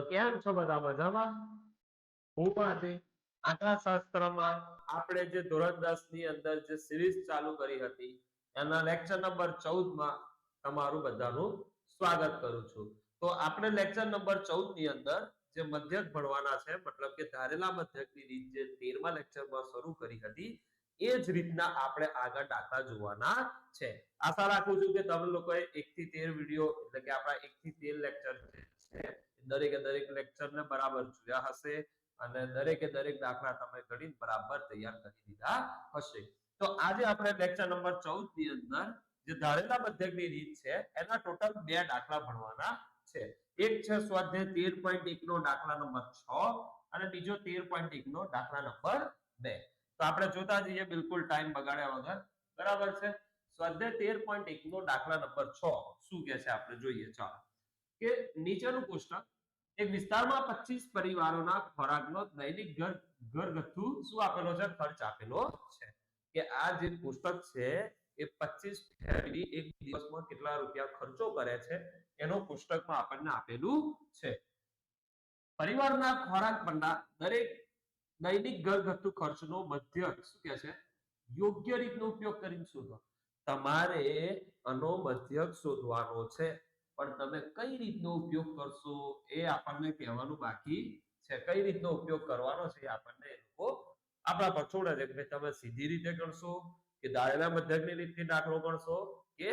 તો કેમ છો બધા મજામાં? હું આજે આંકડાશાસ્ત્રમાં આપણે જે ધોરણ દસની અંદર જે સિરીઝ ચાલુ કરી હતી, એના લેક્ચર નંબર ચૌદમાં તમારું બધાનું સ્વાગત કરું છું. તો આપણે લેક્ચર નંબર ચૌદની અંદર જે મધ્યક ભણવાના છે, મતલબ કે ધારેલા મધ્યકની રીત જે તેરમા લેક્ચરમાં શરૂ કરી હતી, એ જ રીતના આપણે આગળ દાખલા જોવાના છે. આશા રાખું છું કે તમે લોકોએ એક થી તેર વીડિયો એટલે કે આપણા એક થી તેર લેક્ચર છે દરેકે દરેક લેક્ચરને બરાબર જોયા હશે અને દરેકે દરેક દાખલા તમે ગણીને બરાબર તૈયાર કરી દીધા હશે. તો આજે આપણે લેક્ચર નંબર ચૌદની અંદર જે ધારેલા મધ્યકની રીત છે, એના ટોટલ બે દાખલા ભણવાના છે. એક છે સ્વાધ્યાય 13.1 નો દાખલા નંબર છ અને બીજો 13.1 નો દાખલા નંબર બે. તો આપણે જોતા જઈએ બિલકુલ ટાઈમ બગાડ્યા વગર. બરાબર છે? સ્વાધ્યાય 13.1 નો દાખલા નંબર છ. શું કે છે? આપણે જોઈએ. ચાલો. કે નીચેનું કોષ્ટક એક વિસ્તારમાં 25 પરિવારોના ખોરાકનો દૈનિક ઘર, ઘરગથ્થુ શું આપેલો છે? ખર્ચ આપેલો છે. કે આ જે પુસ્તક છે, એ 25 ફેમિલી એક દિવસમાં કેટલા રૂપિયા ખર્ચો કરે છે, એનો પુસ્તકમાં આપણને આપેલું છે. પરિવારના ખોરાક પરના દરેક દૈનિક ઘરગથ્થુ ખર્ચનો મધ્યક શું કહે છે? યોગ્ય રીતનો ઉપયોગ કરીને શોધો તમારે આનો મધ્યક શોધવાનો છે. પણ તમે કઈ રીતનો ઉપયોગ કરશો એ આપણને કહેવાનું બાકી છે. કઈ રીતનો ઉપયોગ કરવાનો છે આપણને એ લોકો આપણા પર છોડે છે કે તમે સીધી રીતે કરશો કે દાળના મધ્યકની રીતથી દાખલો ગણશો કે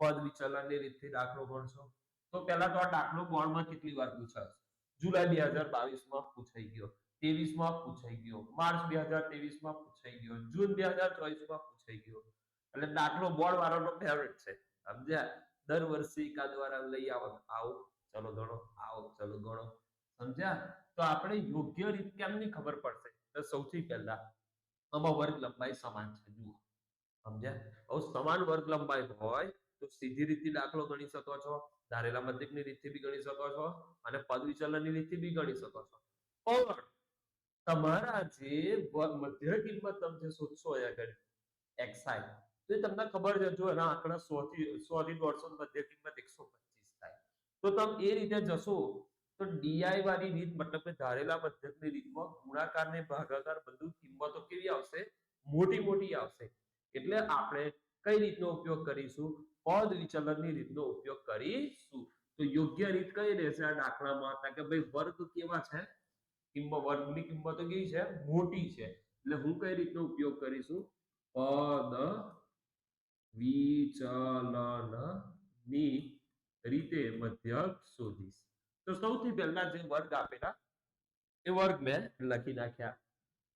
પદ વિચલનની રીતથી દાખલો ગણશો? તો પહેલા તો આ દાખલો બોર્ડમાં કેટલી વાર પૂછાશે? જુલાઈ બે હજાર બાવીસમાં પૂછાઈ ગયો ત્રેવીસમાં પૂછાઈ ગયો, માર્ચ બે હજાર ત્રેવીસમાં પૂછાઈ ગયો, જૂન બે હજાર ચોવીસમાં પૂછાઈ ગયો. એટલે દાખલો બોર્ડ વાળાનો ફેવરેટ છે, સમજ્યા? દર વર્ષે એકા દ્વારા લઈ આવો. આવો, ચલો ગણો આવો, ચલો ગણો સમજ્યા? તો આપણે યોગ્ય રીત કેમની ખબર પડશે? તો સૌથી પહેલા આમાં વર્ગ લંબાઈ સમાન છે, જુઓ. સમજ્યા? હવે સમાન વર્ગ લંબાઈ હોય તો સીધી રીતથી દાખલો ગણી શકો છો, ધારેલા મધ્યકની રીતથી બી ગણી શકો છો અને પદ વિચલનની રીતથી બી ગણી શકો છો. પણ તમારા જે મધ્ય કિંમત તમે શોધશો આગળ, xi તો એ તમને ખબર છે, જો એના આંકડા સો થી સો થી દોઢસો મધ્ય કિંમત 125 થાય. તો તમે એ રીતે જશો, તો ડીઆઈ વાળી રીત મતલબ કે ધારેલા મધ્યકની રીતમાં ગુણાકાર ને ભાગાકાર બધું કિંમતો કેવી આવશે? મોટી મોટી આવશે. એટલે આપણે કઈ રીતનો ઉપયોગ કરીશું? પદ વિચલનની રીતનો ઉપયોગ કરીશું. તો યોગ્ય રીત કઈ રહેશે આ દાખલામાં? કારણ કે ભાઈ વર્ગ કેવા છે? કિંમત વર્ગની કિંમતો કેવી છે? મોટી છે. એટલે હું કઈ રીતનો ઉપયોગ કરીશું? પદ વિચલનની રીતે મધ્યક શોધીશ. તો સૌથી પહેલા જે વર્ગ આપેલા, એ વર્ગ મેં લખી નાખ્યા.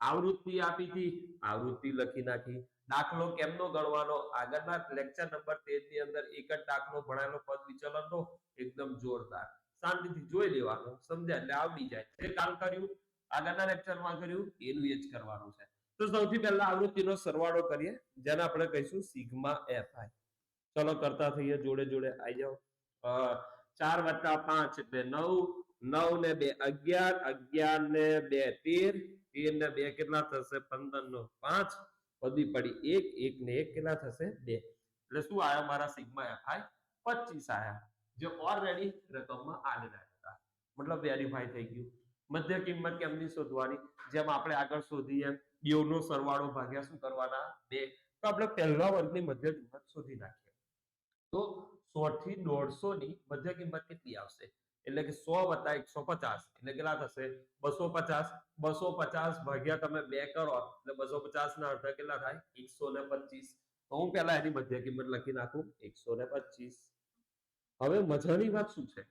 આવૃત્તિ આપી હતી, આવૃત્તિ લખી નાખી. દાખલો કેમનો ગણવાનો? આગળના લેક્ચર નંબર તેરની અંદર એક જ દાખલો ભણાયેલો પદ વિચલનનો, એકદમ જોરદાર. શાંતિથી જોઈ લેવાનો, સમજ્યા એટલે આવડી જાય. જે કામ કર્યું, આગળના લેક્ચરમાં કર્યું, એનું એ જ કરવાનું છે. તો સૌથી પહેલા આવૃત્તિનો સરવાળો કરીએ, જેને આપણે કહીશું સિગ્મા એફ આઈ ચલો કરતા થઈએ, જોડે જોડે આવી જાઓ. ચાર વત્તા પાંચ એટલે નવ નવ ને બે અગિયાર અગિયાર ને બે તેર તેર ને બે કેટલા થશે? પંદર નો પાંચ પદી પડી એક એક ને એક કેટલા થશે? બે. એટલે શું આવ્યા મારા સિગ્મા એફ આઈ પચીસ આયા. જે ઓલરેડી રકમમાં આલેલા હતા. મતલબ વેરીફાઈ થઈ ગયું. મધ્ય કિંમત કેમની શોધવાની? જેમ આપણે આગળ શોધી એમ. બેવનો સરવાળો ભાગ્યા શું કરવાના? બે. તો આપણે પહેલા વર્ગની મધ્ય કિંમત શોધી નાખીએ. તો સો થી દોઢસો ની મધ્ય કિંમત કેટલી આવશે? એટલે કે સો વત્તા એકસો પચાસ. એટલે કેટલા થશે? બસો પચાસ. બસો પચાસ ભાગ્યા તમે બે કરો, એટલે બસો પચાસ ના અડધા કેટલા થાય? એકસો ને પચીસ. તો હું પેલા એની મધ્ય કિંમત લખી નાખું. એકસો ને પચીસ. હવે મજાની વાત શું છે?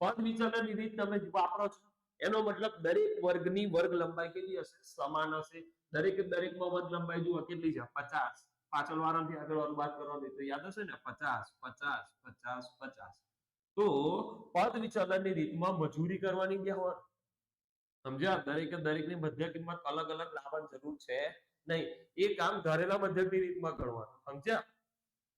પદ વિચલનની રીત તમે વાપરો છો? એનો મતલબ દરેક વર્ગની વર્ગ લંબાઈ કેટલી હશે? સમાન હશે. દરેક દરેકમાં વર્ગ લંબાઈ જુઓ, કેટલી છે? પચાસ. પાછળ વાળાથી આગળ વાળું વાત કરવાની તો યાદ હશે ને? પચાસ પચાસ પચાસ પચાસ. તો પદ વિચલનની રીતમાં મજૂરી કરવાની ક્યાં સમજ્યા? દરેકે દરેકની મધ્ય કિંમત અલગ અલગ લાવવાની જરૂર છે નહીં. એ કામ ધારેલા મધ્યકની રીતમાં કરવાનું. સમજ્યા?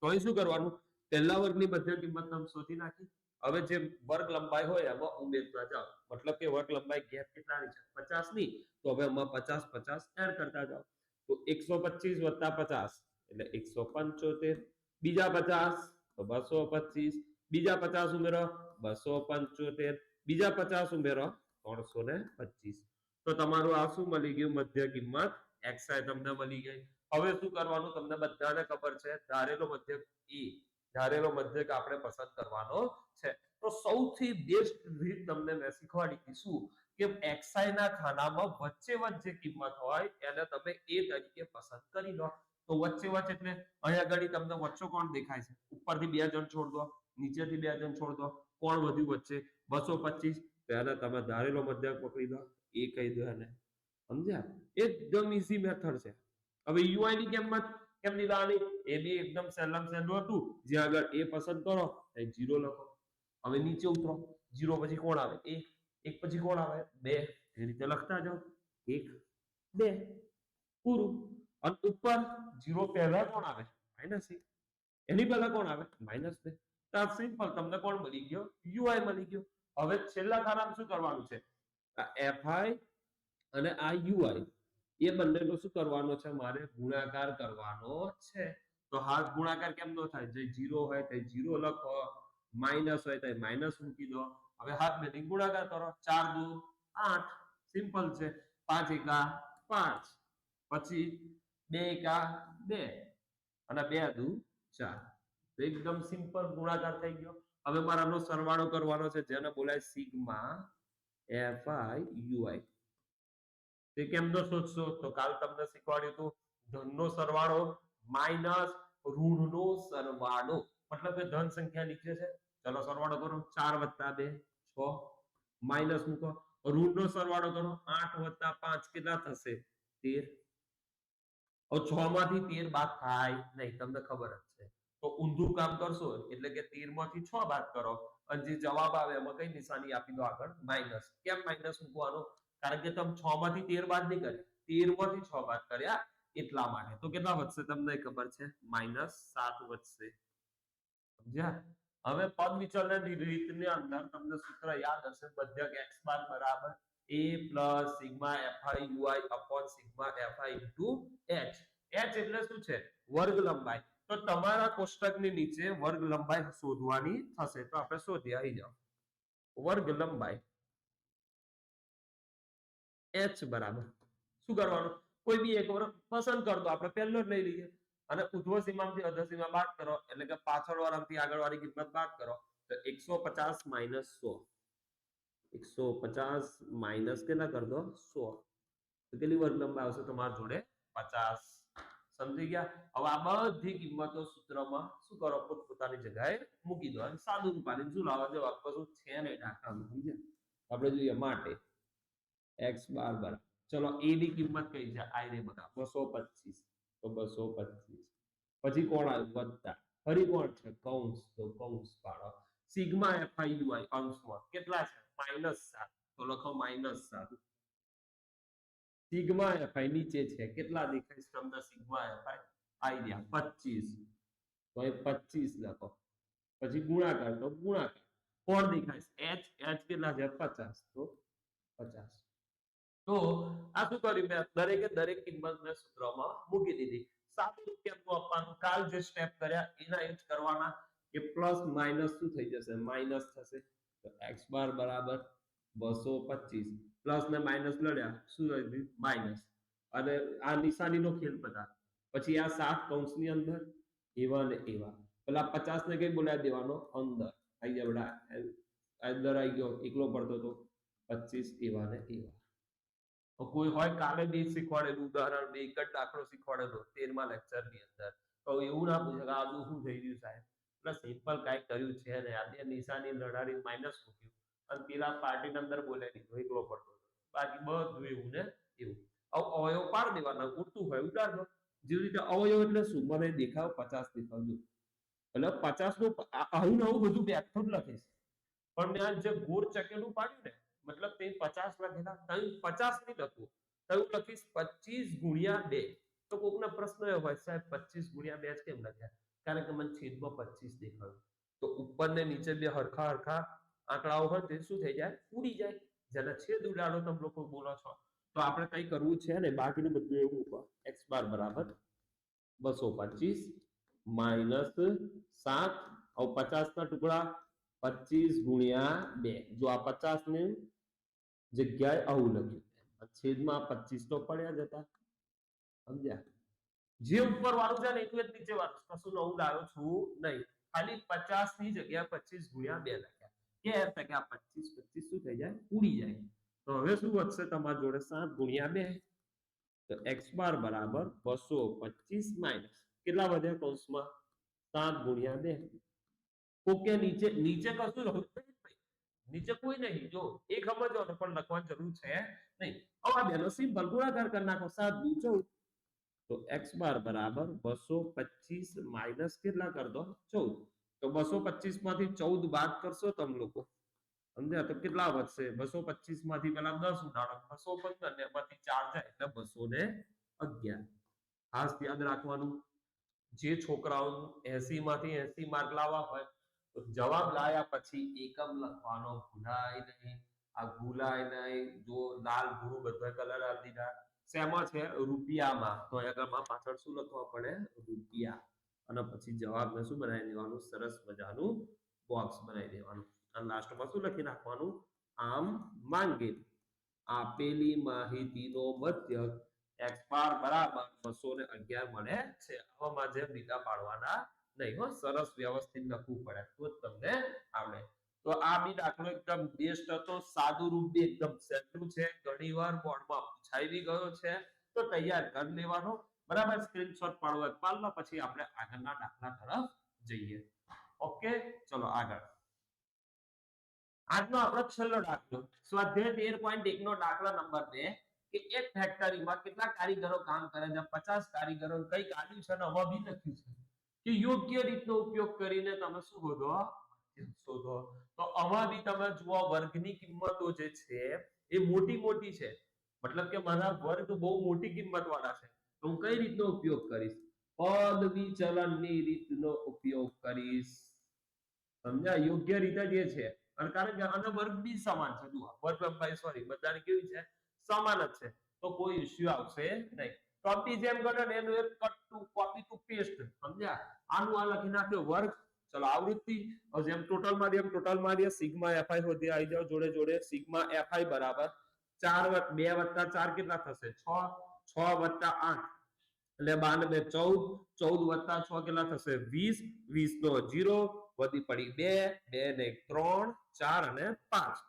તો શું કરવાનું? પહેલા વર્ગની મધ્ય કિંમત તમે શોધી નાખી. હવે જે વર્ગ લંબાઈ હોય એમાં ઉમેરતા જાઓ મતલબ કે વર્ગ લંબાઈ ગેપ કેટલાની છે? પચાસની તો હવે એમાં પચાસ પચાસ એડ કરતા જાઓ. તો એકસો પચીસ વત્તા પચાસ. એટલે એકસો પંચોતેર. બીજા પચાસ, તો બસો પચીસ. બીજા પચાસ ઉમેરો, બસો પંચોતેર. બીજા પચાસ ઉમેરો, ત્રણસો ને પચીસ. તો તમારું આ શું મળી ગયું? મધ્ય કિંમત. એક્સઆઈ તમને મળી ગઈ. હવે શું કરવાનું? તમને બધાને ખબર છે. ધારેલો મધ્યક ઈ ધારેલો મધ્યક આપણે પસંદ કરવાનો છે. તો સૌથી બેસ્ટ રીત તમને મેં શીખવાડી હતી કે એક્સઆઈ ના ખાનામાં વચ્ચે વચ્ચે કિંમત હોય, એને તમે એ તરીકે પસંદ કરી લો. તો વચ્ચે વચ્ચે એટલે અહીંયા આગળ તમને વચ્ચો કોણ દેખાય છે? ઉપરથી બે જણ છોડ દો, નીચેથી બે જણ છોડ દો, કોણ વધ્યું વચ્ચે? બસો પચીસ. પહેલા તમે ધારેલો મધ્યક પકડી દો. એ કહી દો એને. સમજ્યા? એકદમ ઈઝી મેથડ છે. હવે યુઆઈ ની કિંમત કેમ લીધા એ બી એકદમ સહેલામ સહેલું હતું. જ્યાં આગળ એ પસંદ કરો એ જીરો લખો. હવે નીચે ઉતરો. જીરો પછી કોણ આવે? એક. એક પછી કોણ આવે? બે. એ રીતે લખતા જાઓ. એક. બે. પૂરું. અને ઉપર જીરો પહેલા કોણ આવે? માઇનસ એક. એની પહેલા કોણ આવે? માઇનસ બે. તો સિમ્પલ તમને કોણ મળી ગયો? યુઆઈ મળી ગયો. હવે છેલ્લા ખાનામાં શું કરવાનું છે? આ એફઆઈ અને આ યુઆઈ એ બંનેનો શું કરવાનો છે? મારે ગુણાકાર કરવાનો છે. તો હાથ ગુણાકાર કેમ નો થાય? જે જીરો હોય તે જીરો લખો. માઇનસ હોય તો માઇનસ મૂકી દો. હવે હાથ બેથી ગુણાકાર કરો. ચાર દુ આઠ. સિમ્પલ છે. પાંચ એકા પાંચ. પછી બે એકા બે. અને બે દુ ચાર. તો એકદમ સિમ્પલ ગુણાકાર થઈ ગયો. હવે મારાનો સરવાળો કરવાનો છે, જેને બોલાય સિગ્મા એફ આઈ યુઆઈ તે કેમનો શોધશો? તો કાલ તમને શીખવાડ્યું હતું. ધનનો સરવાળો માઇનસ ઋણનો સરવાળો. મતલબ કે ધન સંખ્યા નીચે છે. ચલો સરવાળો કરો. ચાર વત્તા બે, છ. માઇનસ મૂકો. ઋણનો સરવાળો કરો. આઠ વત્તા પાંચ કેટલા થશે? તેર. છ માંથી તેર બાદ થાય નહીં. તમને ખબર જ છે. તો ઊંધું કામ કરશો એટલે કે તેરમાંથી છ બાદ કરો. અને જે જવાબ આવે એમાં કઈ નિશાની આપી દો આગળ? માઇનસ. કેમ માઇનસ મૂકવાનો? કારણ કે તમે છ માંથી તેર બાદ નહીં કરે તેરમાંથી છ બાદ કર્યા એટલા માટે. તો કેટલા વધશે? તમને ખબર છે. માઇનસ સાત વધશે. સમજ્યા હવે પદ વિચલન રીતની અંદર તમને સૂત્ર યાદ હશે મધ્યક x બાર બરાબર a plus sigma fi ui upon sigma fi into h. H એટલે શું છે? વર્ગ લંબાઈ. તો તમારા કોષ્ટકની નીચે વર્ગ લંબાઈ શોધવાની થશે. તો આપણે શોધીએ આવી જાઓ. વર્ગ લંબાઈ h બરાબર. શું કરવાનું? કોઈ બી એક વર્ગ પસંદ કર દો, આપણે પહેલો જ લઈ લઈએ. અને ઉધ્વ સીમામાંથી અધર સીમા બાદ કરો, એટલે કે પાછળ વાળાથી આગળ વાળી કિંમત બાદ કરો, તો 150 માઇનસ સો. એકસો પચાસ માઇનસ કેટલા કર દો? સો. કેટલી વર્ગ લંબાઈ આવશે તમારા જોડે? 50 સમજી ગયા? હવે આ બધી કિંમતો સૂત્રમાં શું કરો? પોતપોતાની જગ્યાએ મૂકી દો. અને સાદું રૂપાની શું લાવવા જવાબ કશું છે નહીં દાખલામાં સમજ્યા? આપણે જોઈએ માટે. એક્સ બાર બરાબર ચલો, એ ની કિંમત કઈ છે? આઈ રે બતા 225 તો 225 પછી કોણ આવ્યું વત્તા ફરી કોણ છે? કૌંસ. તો કૌંસ પાડો. સિગ્મા fi ui અંશમાં કેટલા છે? માઇનસ સાત. તો લખો માઇનસ સાત. સિગ્મા fi નીચે છે. કેટલા દેખાય છે તમને? સિગ્મા fi આઈ ગયા. 25 તો એ 25 લખો. પછી ગુણાકાર. તો ગુણાકાર. કોણ દેખાય એચ h. કેટલા છે? 50 તો 50 તો આ શું કર્યું મેં? દરેકે દરેક મેં સૂત્રમાં મૂકી દીધી. સાદું કેમનું આપવાનું. કાલ જે સ્ટેપ કર્યા, એના એ કરવાના. કે પ્લસ માઇનસ શું થઈ જશે? માઇનસ થશે. તો એક્સ બાર બરાબર 225 પ્લસ ને માઇનસ લડ્યા. શું થઈ માઇનસ. અને આ નિશાનીનો ખેલ પદાર્થ પછી આ સાત કૌંસની અંદર એવા ને એવા. પેલા 50 ને કઈ બોલાવી દેવાનો? અંદર. આઈ ગયા બેટા અંદર આવી ગયો. એકલો પડતો તો 25 એવા ને એવા. કોઈ હોય કાલે બે શીખવાડેલું, ઉદાહરણ બે, એક જ દાખલો શીખવાડેલો, તેરમા લેક્ચરની અંદર. તો એવું ના પૂછે કે આજુ શું થઈ ગયું સાહેબ? એટલે સિમ્પલ કંઈક કર્યું છે ને આજે નિશાની લડાડી માઇનસ મૂક્યું. અને પેલા પાર્ટી અંદર બોલાવી દીધો, એકલો પડતો બાકી બધું એવું ને એવું. અવયવ પાર દેવાના ઉડતું હોય ઉડાડો જેવી રીતે અવયવ એટલે શું? મને દેખાવ પચાસ દેખાવજો એટલે પચાસનું આવું નવું બધું બેઠું જ લખીશ. પણ મેં આ જે ગોળ ચકેલું પાડ્યું ને મતલબ તે પચાસ લખેલા તઈ પચાસ નહીં લખવું તઈ લખીશ પચીસ ગુણ્યા બે. તો કોકનો પ્રશ્ન એવો હોય, સાહેબ, પચીસ ગુણ્યા બે જ કેમ લખ્યા? કારણ કે મને છેદમાં પચીસ દેખાયું. તો ઉપર ને નીચે બે હરખા હરખા આંકડાઓ હોય તે શું થઈ જાય? ઉડી જાય. જેના છેદ ઉડાડો તમે લોકો બોલો છો. તો આપણે કઈ કરવું છે ને, બાકીનું બધું એવું એક્સ બાર બરાબર. બસો પચીસ માઇનસ સાત. પચાસ ના ટુકડા પચીસ ગુણ્યા બે. જો આ પચાસની જગ્યાએ આવું લખ્યું છેદમાં પચીસ તો પડ્યા જ હતા સમજ્યા જે ઉપર વાળું છે ને એટલું જ નીચે વાળું છે. કશું નવું લાવ્યો છું નહીં ખાલી પચાસની જગ્યાએ પચીસ ગુણ્યા બે લખ્યા કે એટલે કે આ પચીસ પચીસ શું થઈ જાય ઉડી જાય તો હવે શું વધશે તમારી જોડે સાત ગુણ્યા બે તો એક્સ બાર બરાબર બસો પચીસ માઇનસ કેટલા વધ્યા કૌંસમાં સાત ગુણ્યા બે ઓકે નીચે નીચે કશું લખ્યું જ નહીં. નીચે કોઈ નહીં. જો એ સમજો ને પણ લખવાની જરૂર છે, નહીં. હવે આ બેનો સિમ્પલ ગુણાકાર કરી નાખો. સાત દુ ચૌદ તો એક્સ બાર બરાબર બસો પચીસ માઇનસ કેટલા કર ચૌદ. તો બસો પચીસમાંથી ચૌદ બાદ કરશો તમે લોકો સમજ્યા? તો કેટલા વધશે? બસો પચીસમાંથી પેલા દસ ઉડાડો બસો પંદર ને એમાંથી ચાર જાય એટલે બસો ને અગિયાર. ખાસ યાદ રાખવાનું. જે છોકરાઓ એસી માંથી એસી માર્ક લાવવા હોય જવાબ લાયા પછી એકમ લખવાનો ભૂલાય નહીં. આ ભૂલાય નહીં. જો લાલ ભૂરું બધા કલર આપી દીધા. શેમાં છે? રૂપિયામાં. તો આગળમાં પાછળ શું લખવા પડે? રૂપિયા. અને પછી જવાબને શું બનાવી દેવાનું? સરસ મજાનું બોક્સ બનાવી દેવાનું. અને લાસ્ટમાં શું લખી નાખવાનું? આમ માંગે. આપેલી માહિતીનો મધ્યક એક્સ બાર બરાબર બસો ને અગિયાર મળે છે. આવામાં જેમ લીટા પાડવાના નહીં હો, સરસ વ્યવસ્થિત લખવું પડે. તો જ તમને આવડે. તો આ બી દાખલો એકદમ બેસ્ટ હતો. સાદું રૂપ બી એકદમ સહેલું છે. ઘણીવાર બોર્ડમાં પૂછાઈ બી ગયો છે. તો તૈયાર કરી લેવાનો. બરાબર સ્ક્રીનશોટ પાડો લો પછી આપણે આગળના દાખલા તરફ જઈએ. ઓકે ચલો આગળ. આજનો આપણો છેલ્લો દાખલો. સ્વાધ્યાય તેર પોઈન્ટ એક નો દાખલા નંબર બે, કે એક ફેક્ટરીમાં કેટલા કારીગરો કામ કરે છે? પચાસ કારીગરો કઈ કાઢ્યું છે અને હવે બી લખ્યું છે. કે યોગ્ય રીતનો ઉપયોગ કરીને તમે શું શોધો શોધો. તો આમાં બી તમે જુઓ, વર્ગની કિંમતો જે છે, એ મોટી મોટી છે. મતલબ કે મારા વર્ગ બહુ મોટી કિંમત વાળા છે. તો હું કઈ રીતનો ઉપયોગ કરીશ? પદ વિચલનની રીતનો ઉપયોગ કરીશ. સમજ્યા? યોગ્ય રીતે જે છે. અને કારણ કે આનો વર્ગ બી સમાન છે. જુઓ, વર્ગ સોરી બધાને કેવી છે? સમાન જ છે. તો કોઈ ઇશ્યુ આવશે નહીં. કોપી જેમ ગણો ને એનું એક cut to copy to paste સમજ્યા? આનું આ લખી નાખ્યો વર્ગ. ચલો, આવૃત્તિ. જેમ ટોટલમાં જેમ ટોટલમાં દે સિગ્મા એફઆઈ હોતી આવી જાવ જોડે જોડે. સિગ્મા એફઆઈ બરાબર. 4 વત્તા 2 વત્તા 4 કેટલા થશે? 6 6 વત્તા 8 એટલે 12 બે 14 14 વત્તા 6 કેટલા થશે? 20 20 નો 0 વધી પડી 2 2 ને 3 4 અને 5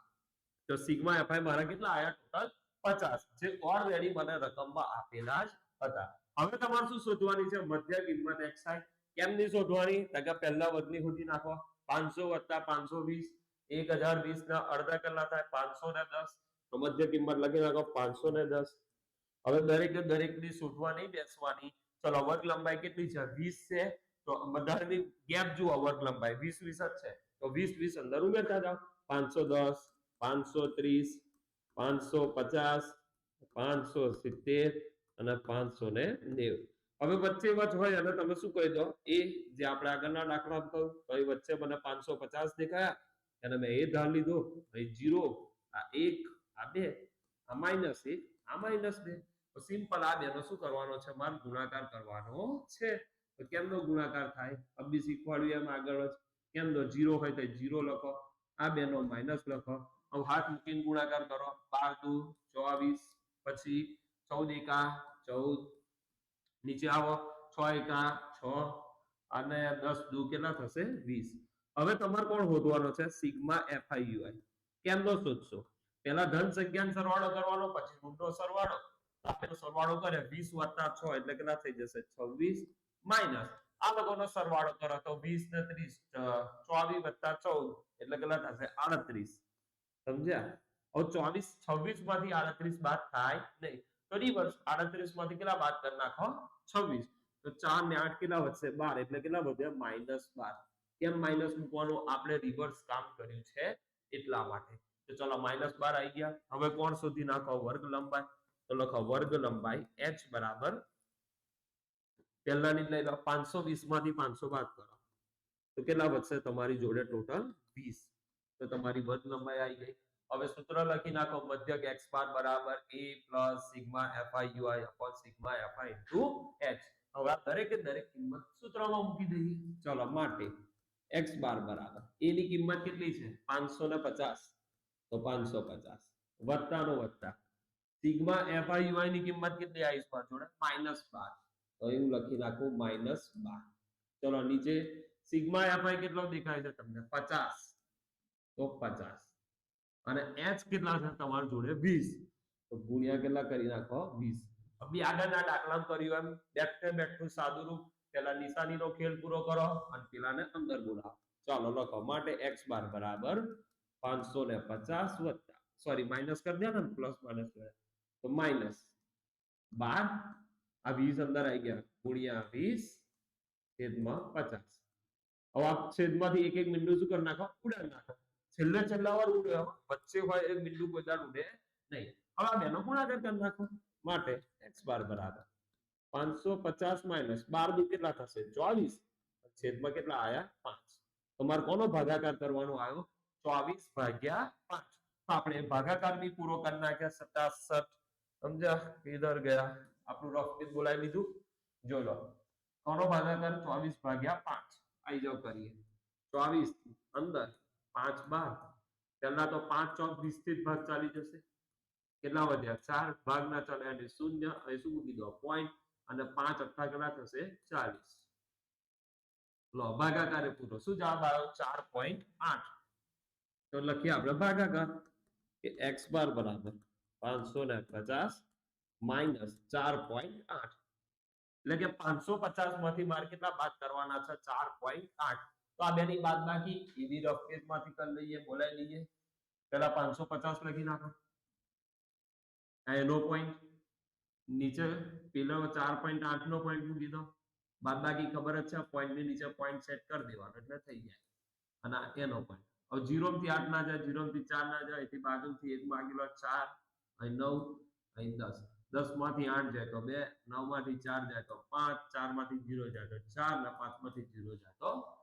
તો સિગ્મા એફઆઈ મારા કેટલા આયા? ટોટલ પચાસ. જે ઓલરેડી મને રકમમાં આપેલા જ હતા. હવે તમારે શું શોધવાની છે? મધ્ય કિંમત એક્સાઈ કેમની શોધવાની? તો પહેલા વધની સુધી નાખો. પાંચસો વત્તા પાંચસો વીસ. એક હજાર વીસ ના અડધા કલાક થાય. પાંચસો ને દસ. તો મધ્ય કિંમત લખી નાખો. પાંચસો ને દસ. હવે દરેક દરેકની શોધવા નહીં બેસવાની. ચલો, વર્ગ લંબાઈ કેટલી છે? વીસ છે. તો બધાની ગેપ જુઓ, વર્ગ લંબાઈ. વીસ વીસ જ છે. તો વીસ વીસ અંદર ઉમેરતા જાઓ. પાંચસો દસ, પાંચસો ત્રીસ, પાંચસો પચાસ, પાંચસો સિત્તેર અને પાંચસો ને નેવું. હવે વચ્ચે વચ હોય અને તમે શું કહી દો? એ જે આપણે આગળના દાખલા કહ્યું તો એ વચ્ચે મને પાંચસો પચાસ દેખાયા. અને મેં એ ધાર લીધો. જીરો, આ એક, આ બે, આ માઇનસ એક, આ માઇનસ બે. સિમ્પલ આ બેનો શું કરવાનો છે? મારે ગુણાકાર કરવાનો છે. તો કેમનો ગુણાકાર થાય? અબી શીખવાડ્યું એમ આગળ જ. કેમ દો જીરો હોય તો જીરો લખો. આ બેનો માઇનસ લખો. હવે હાથ મૂકીને ગુણાકાર કરો. બાર, દુ, ચોવીસ, પછી ચૌદ એકા, ચૌદ. નીચે આવો, છ એકા, છ. અને દસ દુ કેટલા થશે? વીસ. હવે તમારે કોણ શોધવાનો છે? સિગ્મા એફઆઈ યુઆઈ કેમનો શોધશો? પેલા ધન સંખ્યાનો સરવાળો કરવાનો, પછી ઋણનો સરવાળો. સરવાળો કરે વીસ વત્તા છ એટલે કેટલા થઈ જશે? છવ્વીસ માઇનસ આ લોકોનો સરવાળો કરો તો વીસ ને ત્રીસ ચોવીસ વત્તા ચૌદ એટલે કેટલા થશે? આડત્રીસ. સમજ્યા? હવે ચોવીસ, છવ્વીસમાંથી આડત્રીસ બાદ થાય નહીં. તો વર્ષ, આડત્રીસમાંથી કેટલા બાદ કરી નાખો? છવ્વીસ. તો ચાર ને આઠ કેટલા વધશે? બાર. એટલે કેટલા વધ્યા માઇનસ બાર. કેમ માઇનસ મૂકવાનું? આપણે રિવર્સ કામ કર્યું છે એટલા માટે. તો ચલો, માઇનસ બાર આવી ગયા. હવે કોણ શોધી નાખો? વર્ગ લંબાઈ. તો લખો, વર્ગ લંબાઈ h બરાબર. પહેલાની લઈ લો પાંચસો વીસમાંથી પાંચસો બાદ કરો. તો કેટલા વધશે? તમારી જોડે ટોટલ વીસ. તો તમારી વર્ગ લંબાઈ આવી ગઈ. હવે સૂત્ર લખી નાખો મધ્યક x બાર બરાબર a plus sigma fi ui upon sigma fi into h. હવે દરેકે દરેક કિંમત સૂત્રમાં મૂકી દઈએ. ચલો, માટે x બાર બરાબર. a ની કિંમત કેટલી છે? પાંચસો ને પચાસ. તો પાંચસો પચાસ. વત્તા નો વત્તા. સિગ્મા fi ui ની કિંમત કેટલી આવી છે? જોડે માઇનસ બાર. તો એવું લખી નાખું માઇનસ બાર. ચલો, નીચે સિગ્મા fi કેટલો દેખાય છે તમને? પચાસ. તો પચાસ. અને એચ કેટલા છે? તમારી જોડે વીસ. તો ગુણ્યા કેટલા કરી નાખો? વીસ. બી આગળના દાખલા કર્યું એમ. બેઠે બેઠું સાદું રૂપ પેલા નિશાનીનો ખેલ પૂરો કરો અને પેલાને અંદર બોલાવો. ચાલો લખો. માટે એક્સ બાર બરાબર પાંચસો ને પચાસ વત્તા. સોરી માઇનસ કરી દે ને? પ્લસ માઇનસ તો માઇનસ બાર. આ વીસ અંદર આવી ગયા. ગુણ્યા વીસ છેદમાં પચાસ. હવે આ છેદમાંથી એક એક બિંદુ શું કરી નાખો? ઉડાડી નાખો. છેલ્લે છેલ્લા વાર ઉડે વચ્ચે હોય એક બિંદુ કોઈ દાડ ઉડે નહીં. હવે આ બેનો ગુણાકાર કરી નાખો માટે x બાર બરાબર. પાંચસો પચાસ માઇનસ દુ કેટલા થશે? ચોવીસ. છેદમાં કેટલા આયા? પાંચ. તમારે કોનો ભાગાકાર કરવાનો આવ્યો? ચોવીસ ભાગ્યા પાંચ. તો આપણે ભાગાકાર બી પૂરો કરી નાખ્યા. સતાસઠ સમજા કિધર ગયા. આપણું રફિત બોલાવી લીધું જો લો. કોનો ભાગાકાર? ચોવીસ ભાગ્યા પાંચ. આઈ જાવ કરીએ. ચોવીસ અંદર. પાંચ બાર, પહેલા તો પાંચ ચોક વીસથી જ ભાગ ચાલી જશે. કેટલા વધ્યા? ચાર ભાગ ના ચાલે. અને શૂન્ય, અહીં શું મૂકી દો? પોઈન્ટ અને પાંચ અઠ્ઠા કેટલા થશે ચાલીસ. લો, ભાગાકારે પૂરો. શું જવાબ આવ્યો? ચાર પોઈન્ટ આઠ. તો લખીએ આપણે ભાગાકાર, કે એક્સ બાર બરાબર પાંચસો ને પચાસ માઇનસ ચાર પોઈન્ટ આઠ. એટલે કે પાંચસો પચાસમાંથી મારે કેટલા બાદ કરવાના છે? ચાર પોઈન્ટ આઠ. તો આ બેની બાદ બાકી એવી રફ પેજમાંથી કરી લઈએ બોલાવી લઈએ પેલા પાંચસો પચાસ લખી નાખો આ એનો પોઈન્ટ નીચે પેલો ચાર પોઈન્ટ આઠ નો પોઈન્ટ મૂકી દો બાદ બાકી ખબર જ છે પોઈન્ટની નીચે પોઈન્ટ સેટ કરી દેવાનો એટલે થઈ જાય અને આ એનો પોઈન્ટ હવે જીરો થી આઠ ના જાય જીરો થી ચાર ના જાય એથી બાજુથી એક માગેલો ચાર અહીં નવ અહીં દસ દસમાંથી આઠ જાય તો બે નવમાંથી ચાર જાય તો પાંચ ચારમાંથી જીરો જાય તો ચાર ને પાંચમાંથી જીરો જાય તો પાંચ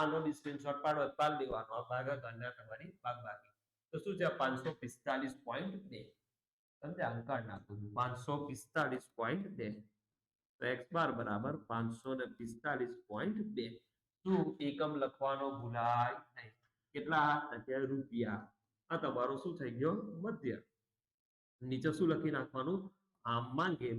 આનો સ્ક્રીનશોટ પાડો પાડી દેવાનો. આ ભાગાકારના તમારી બાદબાકી તો શું છે પાંચસો પિસ્તાલીસ પોઈન્ટ બે? સમજ્યા અંકાર નાખું. પાંચસો પિસ્તાલીસ પોઈન્ટ બે. તો એક્સ બાર બરાબર પાંચસો ને પિસ્તાલીસ પોઈન્ટ બે. શું એકમ લખવાનો ભૂલાય નહીં. કેટલા અત્યારે રૂપિયા. આ તમારો શું થઈ ગયો? મધ્ય. નીચે શું લખી નાખવાનું? આમ માંગે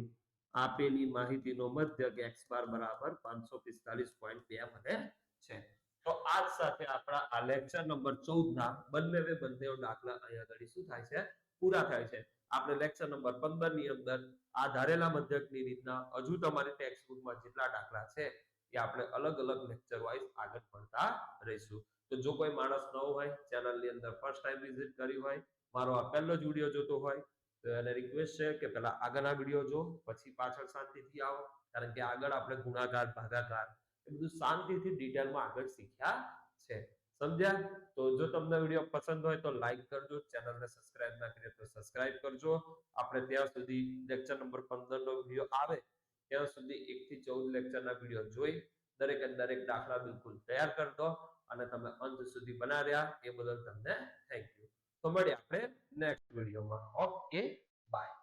આપેલી માહિતીનો મધ્ય કે એક્સ બાર બરાબર પાંચસો પિસ્તાલીસ પોઈન્ટ બે મને છે. તો આજ સાથે આપણા આ લેક્ચર નંબર ચૌદ ના બંને વે બંને દાખલા અહીંયા આગળ શું થાય છે? પૂરા થાય છે. આપણે લેક્ચર નંબર પંદરની અંદર આ ધારેલા મધ્યકની રીતના હજુ તમારી ટેક્સ્ટ બુકમાં જેટલા દાખલા છે એ આપણે અલગ અલગ લેક્ચર વાઇઝ આગળ ભણતા રહીશું. તો જો કોઈ માણસ નવો હોય ચેનલની અંદર ફર્સ્ટ ટાઈમ વિઝિટ કરી હોય, મારો આ પહેલો જ વીડિયો જોતો હોય, તો એને રિક્વેસ્ટ છે કે પેલા આગળના વીડિયો જો, પછી પાછળ શાંતિથી આવો, કારણ કે આગળ આપણે ગુણાકાર, ભાગાકાર બધું શાંતિથી ડિટેલમાં આગળ શીખ્યા છે. સમજ્યા? તો જો તમને વીડિયો પસંદ હોય તો લાઈક કરજો ચેનલને સબસ્ક્રાઇબ ના કરીએ તો સબસ્ક્રાઇબ કરજો. આપણે ત્યાં સુધી લેક્ચર નંબર 15 નો વીડિયો આવે, ત્યાં સુધી એક થી 14 લેક્ચરના વીડિયો જોઈ, દરેક દરેક દાખલા બિલકુલ તૈયાર કરતો અને તમે અંત સુધી બના રહ્યા એ બદલ તમને થેન્ક યુ તો મળીએ આપણે નેક્સ્ટ વિડીયોમાં. Okay bye